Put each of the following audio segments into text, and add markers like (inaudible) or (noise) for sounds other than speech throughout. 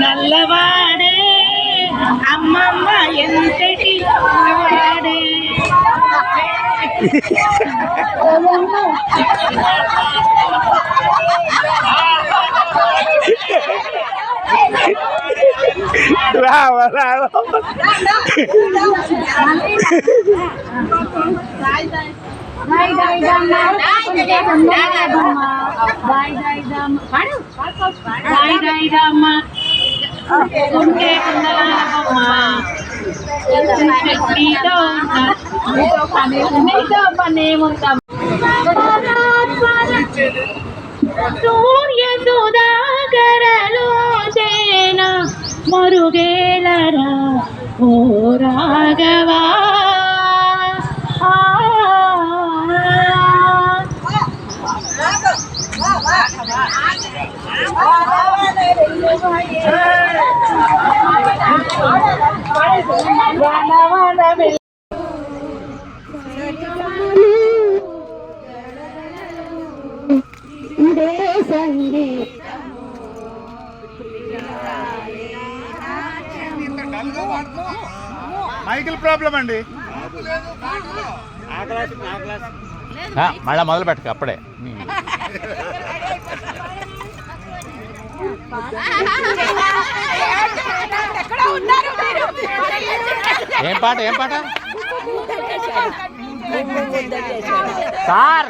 నల్లవాడే అమ్మమ్మ ఎంతటి వాడే రావ రావ దాయి దాయి దమ్మ దాయి దాయి దమ్మ పాడు నీతో నీతో పని నీతో పని ఉంటాం సూర్య సుధాకరలో చేన మరుగేలరా ఓ రాఘవా మైకిల్ ప్రాబ్లం అండి. మళ్ళా మొదలు పెట్టక అప్పుడే. (laughs) ఏం పాట ఏం పాట? సార్!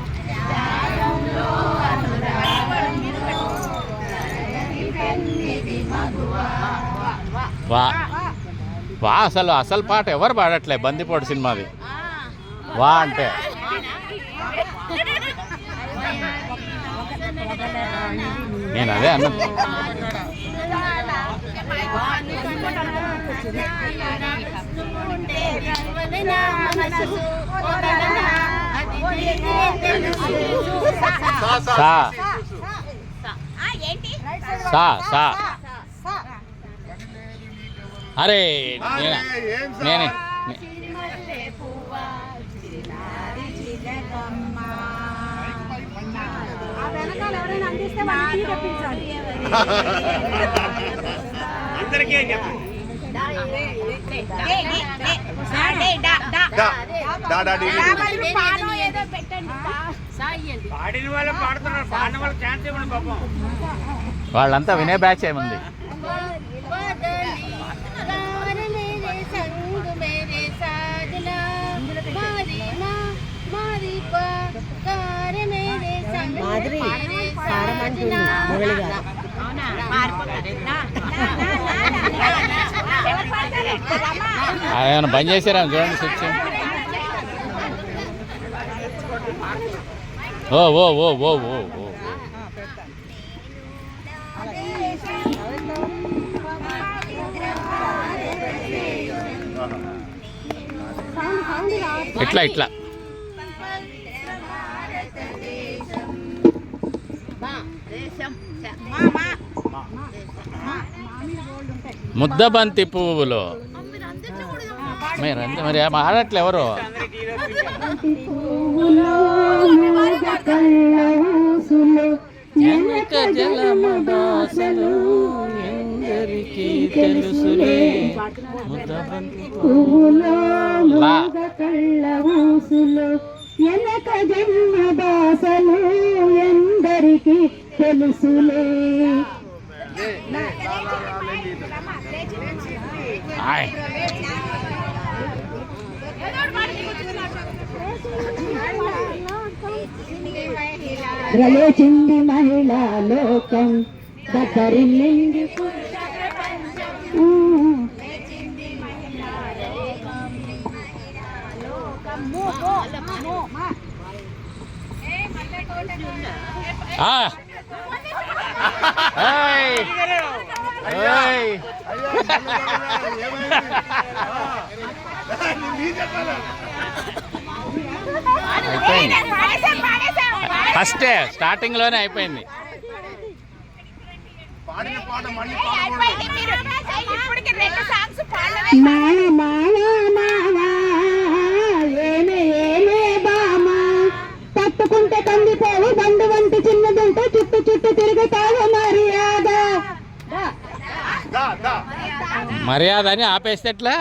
వా. వా అసలు అసలు పాట ఎవరు పాడట్లే? బందిపోటు సినిమాది. వా అంటే. నేను అదే అన్న. సా సా. సా. అరే నేనే నేనే వాళ్ళంతా వినే బ్యాచ్ ఏముంది? ఏమైనా బంద్ చేశారా? చూడండి స్విచ్. ఓ ఓ ఓ ఓ ఓ ఓ. ఇట్లా ఇట్లా. ముద్దబంతి పువ్వులు. మీరు మరి ఆడట్లే ఎవరు? జన్మ దాసలు ఎందరికి తెలుసులే ఆయ్ ప్రలోచింది మహిళా లోకం దక్కరిల్లింది ఊ. (laughs) ఫస్ట్ స్టార్టింగ్లోనే అయిపోయింది ఇప్పటికి రెండు సాంగ్స్ మర్యాద అని ఆపేస్తే ఎట్లా?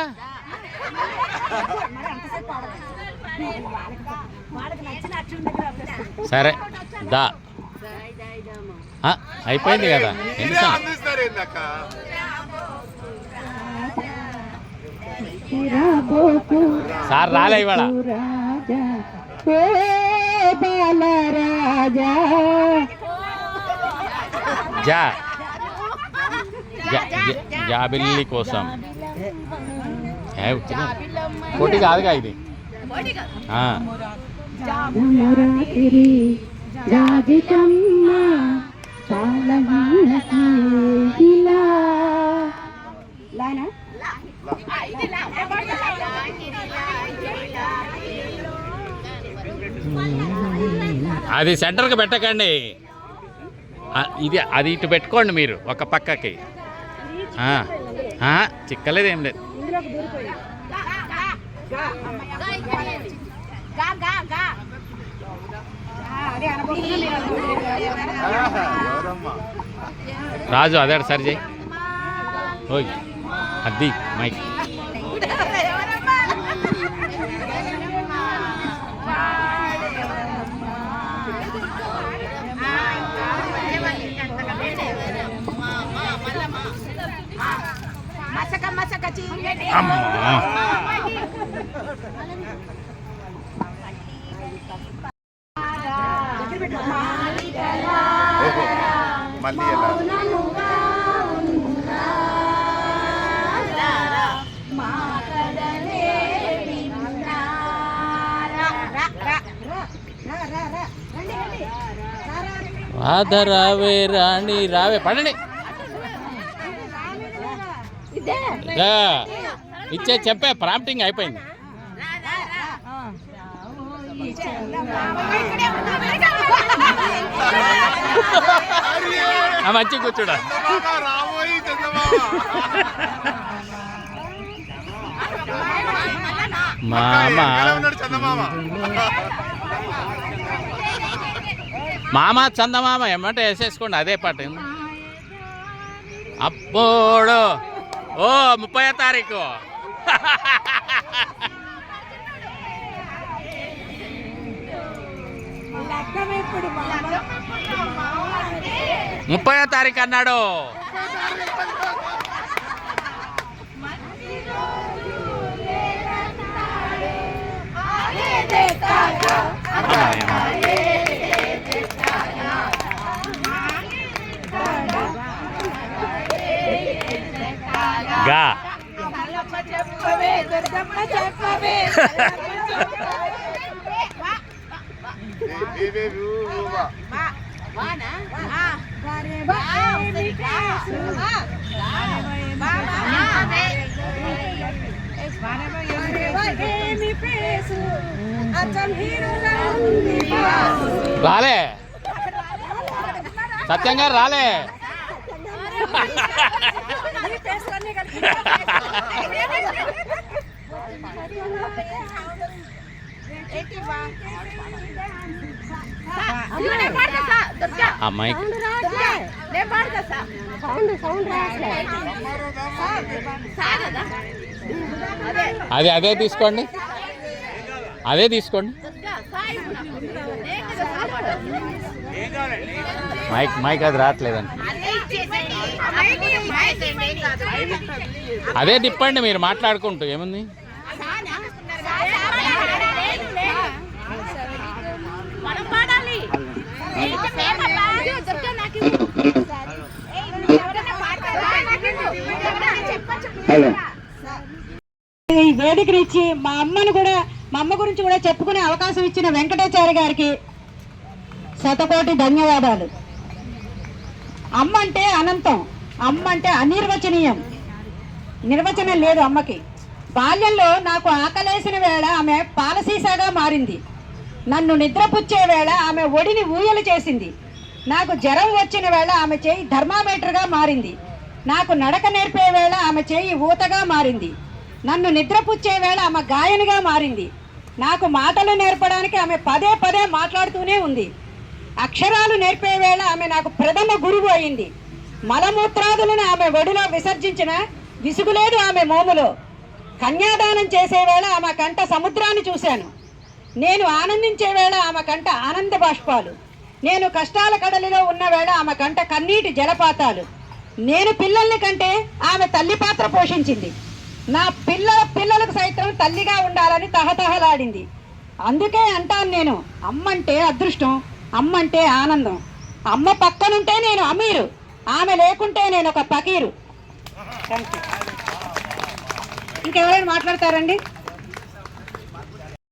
సరే దా. ఆ, అయిపోయింది కదా. సార్? రాలే ఇవాళ. రాజా ఓ బాలరాజా. జా జా- జా- జాబిల్లి కోసం. ఏ, ఉత్తిగా. పోటీ కాదుగా ఇది? అది సెంటర్కి పెట్టకండి. ఇది అది ఇటు పెట్టుకోండి మీరు ఒక పక్కకి. చిక్కలేదు ఏం లేదు. రాజు అదే సరి చేయి. ఓయ్ అది మైక్. అమ్మా. మళ్ళీ ఎలా? రాధ రావే రాణి రావే. పడండి. ఇచ్చే చెప్పే ప్రాంప్టింగ్ అయిపోయింది. ఆ మంచి కూర్చోడా. మామ మామ చందమామ ఏమంటే వేసేసుకోండి అదే పాట. అప్పుడు ఓ ముప్పై తారీఖు. ముప్పై తారీఖు అన్నాడు. గా. రాలే. సత్యం గారు రాలే. (laughs) అమ్మాయి అదే అదే తీసుకోండి. అదే తీసుకోండి. మైక్ మైక్ అది రావట్లేదండి. అదే తిప్పండి మీరు మాట్లాడుకుంటూ. ఏముంది? ఈ వేదికనిచ్చి మా అమ్మను కూడా మా అమ్మ గురించి కూడా చెప్పుకునే అవకాశం ఇచ్చిన వెంకటాచారి గారికి శతకోటి ధన్యవాదాలు. అమ్మ అంటే అనంతం అమ్మ అంటే అనిర్వచనీయం. నిర్వచనం లేదు అమ్మకి. బాల్యంలో నాకు ఆకలేసిన వేళ ఆమె పాలసీసాగా మారింది. నన్ను నిద్రపుచ్చే వేళ ఆమె ఒడిని ఊయలు చేసింది. నాకు జ్వరం వచ్చిన వేళ ఆమె చేయి థర్మామీటర్గా మారింది. నాకు నడక నేర్పే వేళ ఆమె చేయి ఊతగా మారింది. నన్ను నిద్రపుచ్చే వేళ ఆమె గాయనిగా మారింది. నాకు మాటలు నేర్పడానికి ఆమె పదే పదే మాట్లాడుతూనే ఉంది. అక్షరాలు నేర్పే వేళ ఆమె నాకు ప్రథమ గురువు అయింది. మలమూత్రాదులను ఆమె ఒడిలో విసర్జించిన విసుగులేదు ఆమె మోములో. కన్యాదానం చేసే వేళ ఆమె కంట సముద్రాన్ని చూశాను. నేను ఆనందించే వేళ ఆమె కంట ఆనంద బాష్పాలు. నేను కష్టాల కడలిలో ఉన్న వేళ ఆమె కంట కన్నీటి జలపాతాలు. నేను పిల్లల్ని కంటే ఆమె తల్లి పాత్ర పోషించింది. నా పిల్లల పిల్లలకు సైతం తల్లిగా ఉండాలని తహతహలాడింది. అందుకే అంటాను నేను అమ్మంటే అదృష్టం. అమ్మ అంటే ఆనందం. అమ్మ పక్కనుంటే నేను అమీరు. ఆమె లేకుంటే నేను ఒక పకీరు. థ్యాంక్ యూ ఇంకెవరైనా మాట్లాడతారండి?